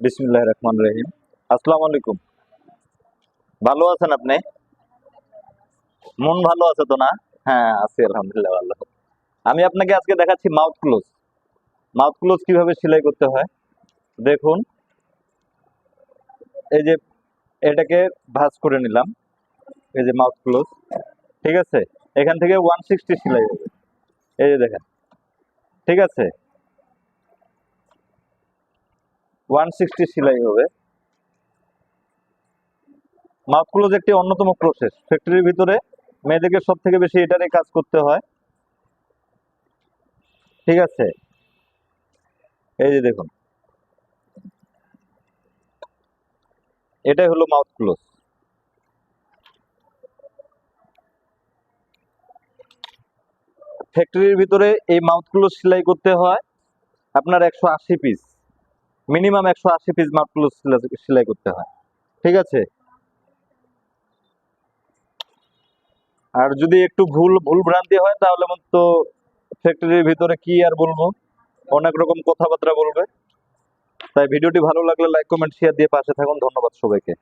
বিসমুল্লাহ রহমান রহিম। আসসালামু আলাইকুম ভালো আছেন আপনি? মন ভালো আছে তো না? হ্যাঁ আছি আলহামদুলিল্লাহ ভালো। আমি আপনাকে আজকে দেখাচ্ছি মাউথ ক্লোজ মাউথ ক্লোজ কীভাবে সেলাই করতে হয়? দেখুন। এই যে এটাকে ভাজ করে নিলাম। এই যে মাউথ ক্লোজ ঠিক আছে? এখান থেকে ওয়ান সিক্সটি সেলাই হবে। এই যে দেখেন। ঠিক আছে? ওয়ান সিক্সটি সেলাই হবে। মাউথ ক্লোজ একটি অন্যতম প্রসেস ফ্যাক্টরির ভিতরে মেয়েদেরকে সব থেকে বেশি এটারই কাজ করতে হয়। ঠিক আছে? এই যে দেখুন। এটাই হলো মাউথ ক্লোজ ফ্যাক্টরির ভিতরে এই মাউথ ক্লোজ সেলাই করতে হয় আপনার একশো আশি পিস মিনিমাম একশো আশি পিস ক্লোজ সেলাই করতে হয়। ঠিক আছে? আর যদি একটু ভুল ভুল ভ্রান্তি হয়, তাহলে তো ফ্যাক্টরির ভিতরে কি আর বলব? অনেক রকম কথাবার্তা বলবে। তাই ভিডিওটি ভালো লাগলে লাইক কমেন্ট শেয়ার দিয়ে পাশে থাকুন। ধন্যবাদ সবাইকে।